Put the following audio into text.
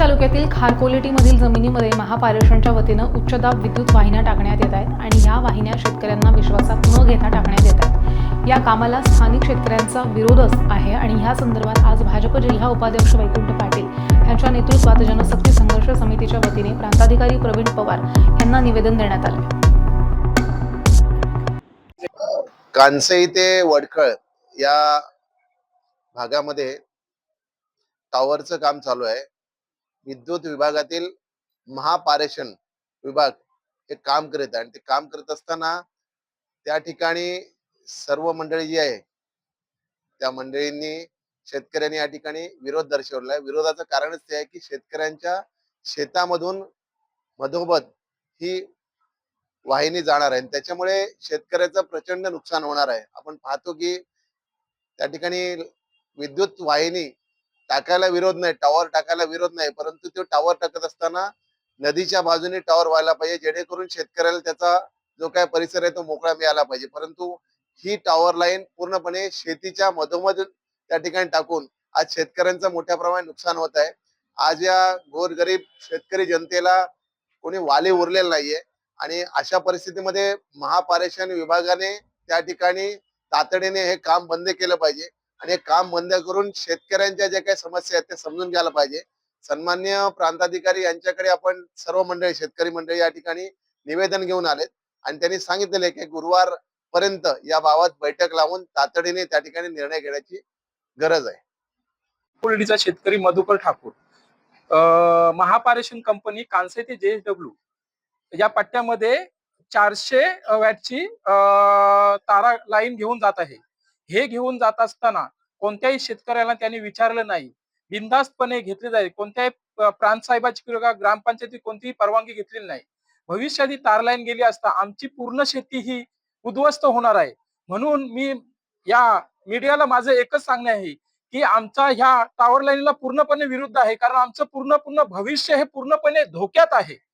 तालुक्यातील खारकोलेटीमधील जमिनीमध्ये महापारेषणच्या वतीनं उच्चदाब विद्युत वाहिन्या टाकण्यात येत आहेत आणि या वाहिन्या शेतकऱ्यांना विश्वासात न घेता टाकण्यात येत आहेत. या कामाला स्थानिक शेतकऱ्यांचा विरोधच आहे आणि या संदर्भात आज भाजप जिल्हा उपाध्यक्ष वैकुंठ पाटील यांच्या नेतृत्वात जनशक्ती संघर्ष समितीच्या वतीने प्रांताधिकारी प्रवीण पवार यांना निवेदन देण्यात आले. कानसई ते वडखळ या भागामध्ये टॉवरचं काम चालू आहे. विद्युत विभागातील महापारेषण विभाग हे काम करीत आहे. आणि ते काम करत असताना त्या ठिकाणी सर्व मंडळी जी आहे त्या मंडळींनी शेतकऱ्यांनी या ठिकाणी विरोध दर्शवला आहे. विरोधाचं कारणच ते आहे की शेतकऱ्यांच्या शेतामधून मधोमध ही वाहिनी जाणार आहे. आणि त्याच्यामुळे शेतकऱ्याचं प्रचंड नुकसान होणार आहे. आपण पाहतो की त्या ठिकाणी विद्युत वाहिनी टाकायला विरोध नाही टॉवर टाकायला विरोध नाही परंतु तो टॉवर टाकत असताना नदीच्या बाजूने टॉवर व्हायला पाहिजे जेणेकरून शेतकऱ्याला त्याचा जो काय परिसर आहे तो मोकळा मिळाला पाहिजे. परंतु ही टॉवर लाईन पूर्णपणे शेतीच्या मधोमध त्या ठिकाणी टाकून आज शेतकऱ्यांचं मोठ्या प्रमाणात नुकसान होत आहे. आज या गोरगरीब शेतकरी जनतेला कोणी वाली उरलेला नाहीये आणि अशा परिस्थितीमध्ये महापारेषण विभागाने त्या ठिकाणी तातडीने हे काम बंद केलं पाहिजे. आणि काम बंद करून शेतकऱ्यांच्या ज्या काही समस्या आहेत त्या समजून घ्यायला पाहिजे. सन्मान्य प्रांताधिकारी यांच्याकडे आपण सर्व मंडळी शेतकरी मंडळी या ठिकाणी निवेदन घेऊन आलेत. आणि त्यांनी सांगितलेले की गुरुवार पर्यंत या बाबत बैठक लावून तातडीने त्या ठिकाणी निर्णय घेण्याची गरज आहे. कुर्डीचा शेतकरी मधुकर ठाकूर. अं, कंपनी कांसे ते जेएसडब्ल्यू या पट्ट्यामध्ये चारशे वॅटची तारा लाईन घेऊन जात आहे. हे घेऊन जात असताना कोणत्याही शेतकऱ्याला त्यांनी विचारलं नाही. बिनधास्तपणे घेतले जाईल. कोणत्याही प- प्रांत साहेबाची किंवा ग्रामपंचायती कोणतीही परवानगी घेतलेली नाही. भविष्यात ही तार लाईन गेली असता आमची पूर्ण शेती ही उद्ध्वस्त होणार आहे. म्हणून मी या मीडियाला माझं एकच सांगणे आहे की आमचा ह्या टावर लाईनला पूर्णपणे विरुद्ध आहे. कारण आमचं पूर्ण पूर्ण भविष्य हे पूर्णपणे धोक्यात आहे.